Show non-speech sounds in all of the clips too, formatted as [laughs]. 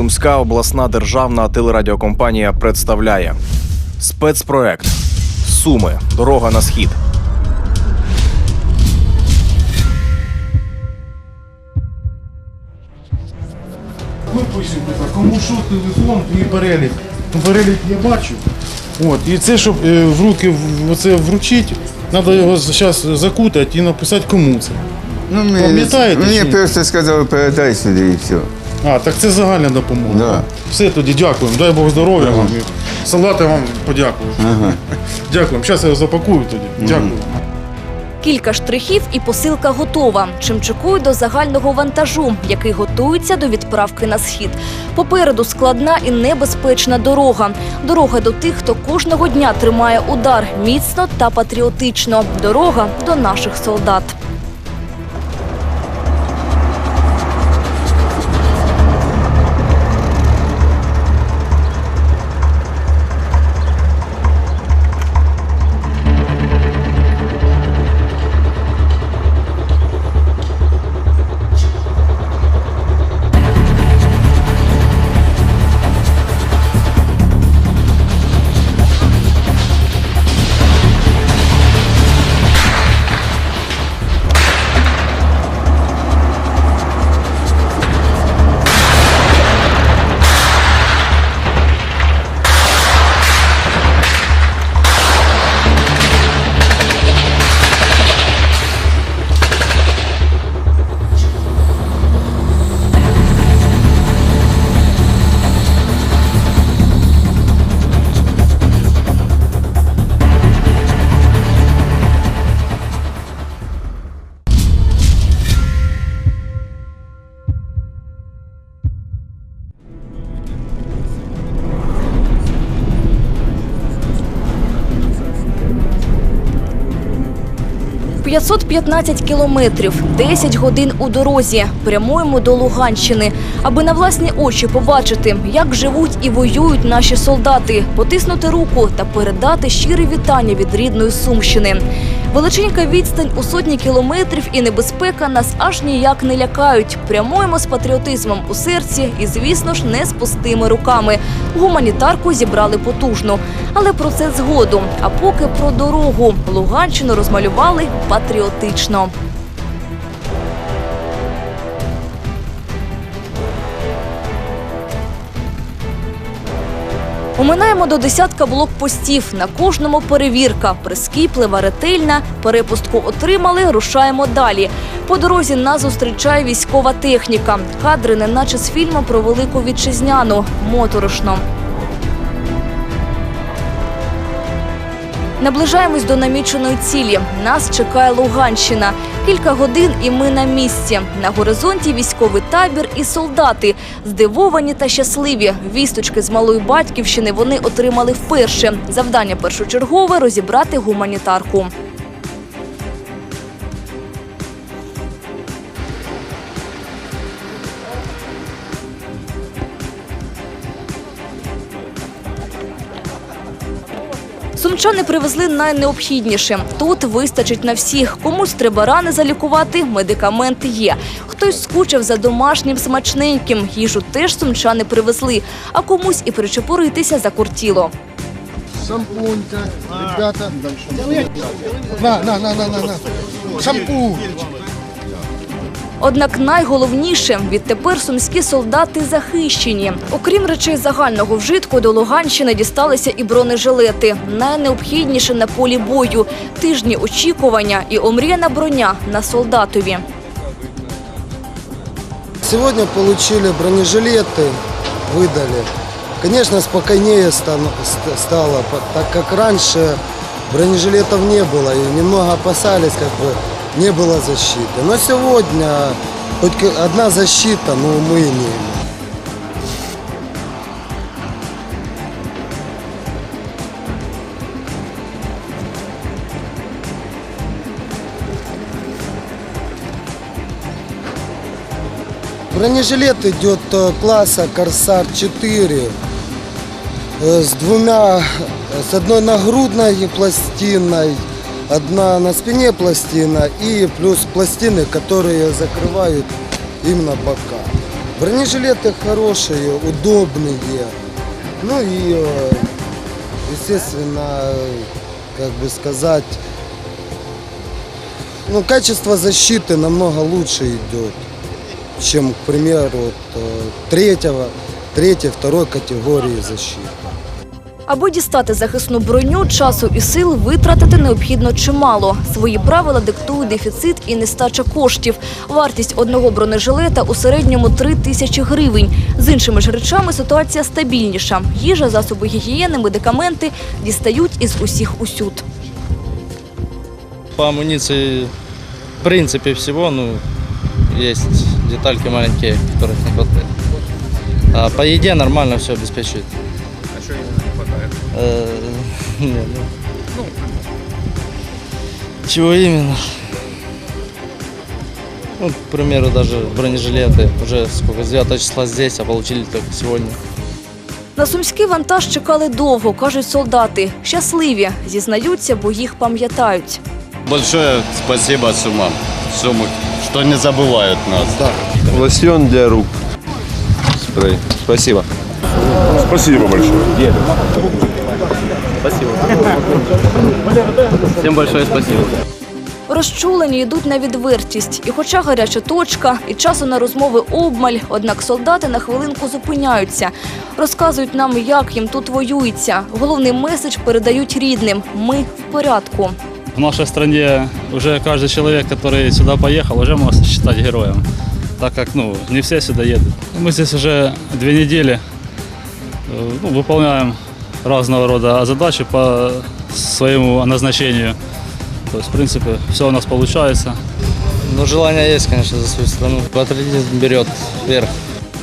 Сумська обласна державна телерадіокомпанія представляє спецпроект Суми. Дорога на схід. Ми кому що телефон, твій перелік. Перелік я бачу. От, і це, щоб е, в руки оце вручити, треба його зараз закутати і написати кому це. Ну, мені, Пам'ятаєте мені ні? просто сказали, передай сюди і все. А, так це загальна допомога. Да. Все тоді дякуємо. Дай Бог здоров'я вам. Салати вам подякую. Ага. [laughs] Дякуємо. Зараз я його запакую тоді. Дякую. Кілька штрихів і посилка готова. Чимчикують до загального вантажу, який готується до відправки на схід. Попереду складна і небезпечна дорога. Дорога до тих, хто кожного дня тримає удар міцно та патріотично. Дорога до наших солдат. – 515 кілометрів, 10 годин у дорозі. Прямуємо до Луганщини, аби на власні очі побачити, як живуть і воюють наші солдати, потиснути руку та передати щире вітання від рідної Сумщини. Величенька відстань у сотні кілометрів і небезпека нас аж ніяк не лякають. Прямуємо з патріотизмом у серці і, звісно ж, не з пустими руками. Гуманітарку зібрали потужно, але про це згодом. А поки про дорогу Луганщину розмалювали патріотично. Оминаємо до десятка блокпостів. На кожному перевірка, прискіплива, ретельна. Перепустку отримали, рушаємо далі. По дорозі нас зустрічає військова техніка. Кадри, неначе з фільму про велику вітчизняну. Моторошно. Наближаємось до наміченої цілі. Нас чекає Луганщина. Кілька годин і ми на місці. На горизонті військовий табір і солдати. Здивовані та щасливі. Вісточки з малої батьківщини вони отримали вперше. Завдання першочергове розібрати гуманітарку. Сумчани привезли найнеобхідніше. Тут вистачить на всіх. Комусь треба рани залікувати, медикаменти є. Хтось скучив за домашнім смачненьким. Їжу теж сумчани привезли, а комусь і причепуритися закортіло. Шампунька, ребята. На, на, на, на, на, на. Однак найголовніше відтепер сумські солдати захищені. Окрім речей загального вжитку, до Луганщини дісталися і бронежилети. Найнеобхідніше на полі бою, тижні очікування і омріяна броня на солдатові. Сегодня получили бронежилеты, выдали. Конечно, спокойнее стан- ст- стало, по- так как раньше бронежилетов не было и немного опасались, как бы не было защиты. Но сегодня хоть ка- одна защита, но мы имеем. Бронежилет идет э, класса Корсар 4 э, с двумя, с одной нагрудной пластиной, одна на спине пластина и плюс пластины, которые закрывают именно бока. Бронежилеты хорошие, удобные. Ну и, э, естественно, как бы сказать, ну, качество защиты намного лучше идет, чем, к примеру, э, третьего, третьей, второй категории защиты. Аби дістати захисну броню, часу і сил витратити необхідно чимало. Свої правила диктує дефіцит і нестача коштів. Вартість одного бронежилета у середньому 3 тисячі гривень. З іншими ж речами ситуація стабільніша. Їжа, засоби гігієни, медикаменти дістають із усіх усюд. По амуниции, в принципе, всего, ну, есть детальки маленькие, которых не хватает. А по еде нормально все обеспечивает. Э, не, ну, Чего именно? Ну, к примеру, даже бронежилеты. Уже сколько, с 9 числа здесь, а получили только сегодня. На сумський вантаж чекали довго, кажуть солдати. Щасливі, зізнаються, бо їх пам'ятають. Большое спасибо Сумам, Сумы, что не забывают нас. Лосьон для рук. Спрей. Спасибо. Спасибо большое. Всем большое спасибо. Розчулені йдуть на відвертість. І хоча гаряча точка, і часу на розмови обмаль, однак солдати на хвилинку зупиняються. Розказують нам, як їм тут воюється. Головний меседж передають рідним. Ми в порядку. В нашей стране уже каждый человек, который сюда поехал, уже можно считать героем. Так как ну, не все сюда едут. Мы здесь уже две недели э, ну, выполняем разного рода задачи по своему назначению. То есть, в принципе, все у нас получается. Но желание есть, конечно, за свою страну. Патриотизм берет вверх.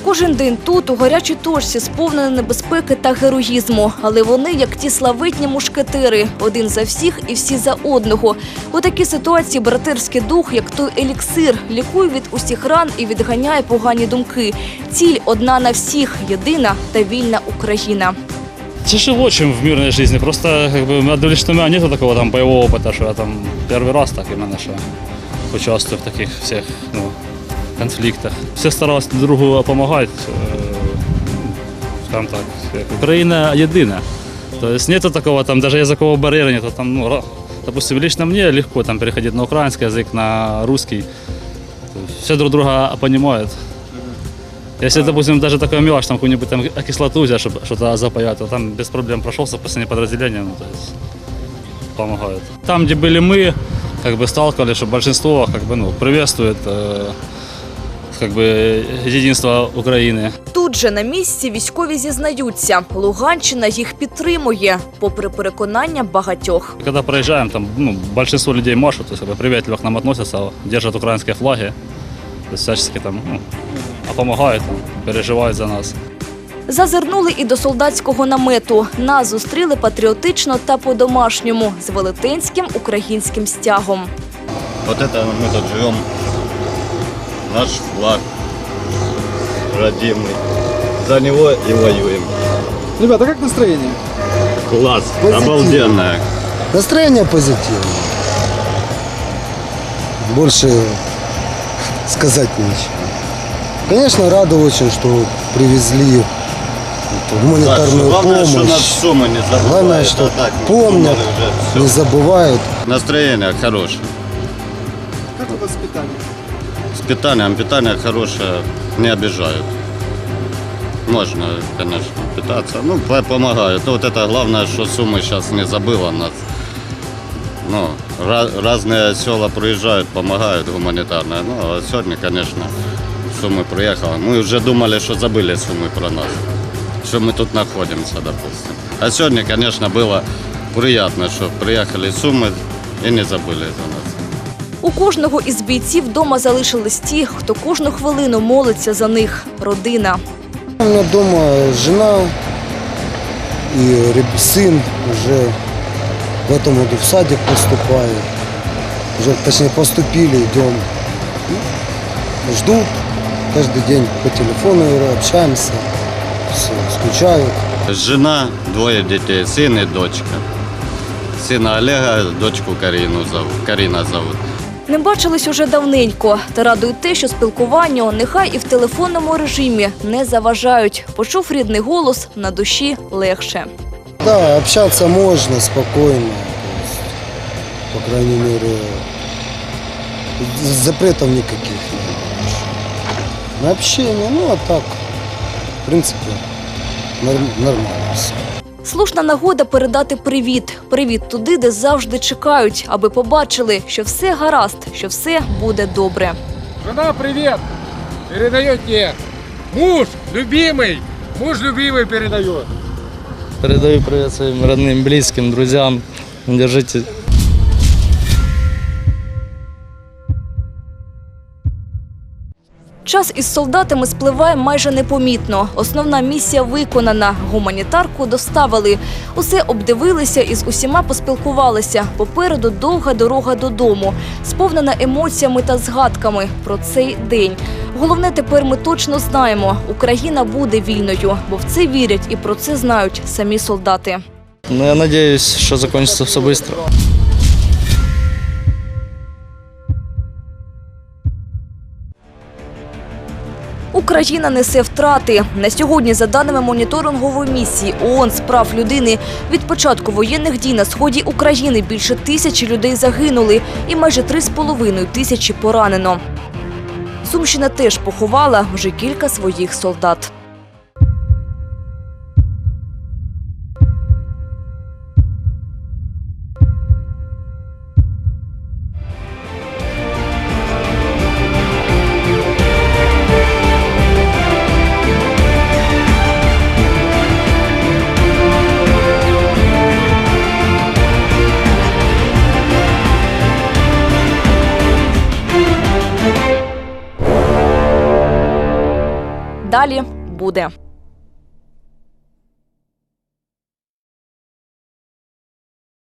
Кожен день тут, у гарячій точці, сповнений небезпеки та героїзму. Але вони, як ті славетні мушкетери, один за всіх і всі за одного. У такій ситуації братерський дух, як той еліксир, лікує від усіх ран і відганяє погані думки. Ціль одна на всіх, єдина та вільна Україна Тяжело, чем в мирной жизни. Просто как бы, мы отдали, что у меня нету такого там боевого опыта, что я там первый раз так именно, что участвую в таких всех ну, конфликтах. Все старались друг другу помогать. э, Скажем так, як Украина едина. То есть нету такого там, даже языкового барьера нету. Там, ну, ра- допустим, лично мне легко там переходить на украинский язык, на русский. То есть Все друг друга понимают. Если, допустим, даже такая мелочь, там какую-нибудь там кислоту взять, чтобы что-то запаять, то там без проблем прошелся по последнее подразделение, ну, то есть помогают. Там, где были мы, как бы сталкивались, что большинство как бы, ну, приветствует э, как бы единство Украины. Тут же на місці військові зізнаються, Луганщина їх підтримує, попри переконання багатьох. Когда проезжаем, там ну, большинство людей машут, то есть как бы приветливо к нам относятся, держат украинские флаги, то есть всячески там ну, а помогают, там, переживают за нас. Зазирнули і до солдатського намету. Нас зустріли патріотично та по-домашньому з велетенським українським стягом. Вот это мы тут живем. Наш флаг родимый. За него и воюем. Ребята, как настроение? Класс, обалденное. Настроение позитивное. Больше сказать нечего. Конечно, рады очень, что привезли эту гуманитарную Главное, что помощь. нас Сумы не забывают. Главное, что а так мы помнят, думали уже не всё. забывают. Настроение хорошее. Как у вас питание? С питанием, питание хорошее, не обижают. Можно, конечно, питаться. Ну, по- помогают. Ну, вот это главное, что Сумы сейчас не забыла нас. Ну, ra- разные села приезжают, помогают гуманитарно. Ну, а сегодня, конечно, Сумы приехала. Мы уже думали, что забыли Сумы про нас. Что мы тут находимся, допустим. А сегодня, конечно, было приятно, что приехали Сумы и не забыли за нас. У кожного із бійців вдома залишились ті, хто кожну хвилину молиться за них родина. У меня дома жена и реб- сын уже в этом году в садик поступает. Уже, точнее, поступили, идем. Ну, Ждут каждый день по телефону общаемся, все, скучают. Жена, двое детей, сын и дочка. Сына Олега, дочку Карину зовут. Карина зовут. Не бачились уже давненько. Та радує те, що спілкуванню нехай і в телефонному режимі не заважають. Почув рідний голос на душі легше. Да, общаться можно спокойно. то есть, по крайней мере, запретов никаких нет. На общение, ну а так, в принципе, норм- нормально все. Слушна нагода передати привіт. Привіт туди, де завжди чекають, аби побачили, що все гаразд, що все буде добре. Жена, привет! Передает тебе. Муж любимый. Муж любимый передает. Передаю привет своим родным, близким, друзьям. Держите Час із солдатами спливає майже непомітно. Основна місія виконана. Гуманітарку доставили. Усе обдивилися і з усіма поспілкувалися. Попереду довга дорога додому, сповнена емоціями та згадками про цей день. Головне, тепер ми точно знаємо, Україна буде вільною, бо в це вірять і про це знають самі солдати. Ну, я надеюсь, что закончится все быстро. Україна несе втрати. На сьогодні, за даними моніторингової місії ООН з прав людини, від початку воєнних дій на сході України більше тисячі людей загинули і майже три з половиною тисячі поранено. Сумщина теж поховала вже кілька своїх солдат. Далі буде.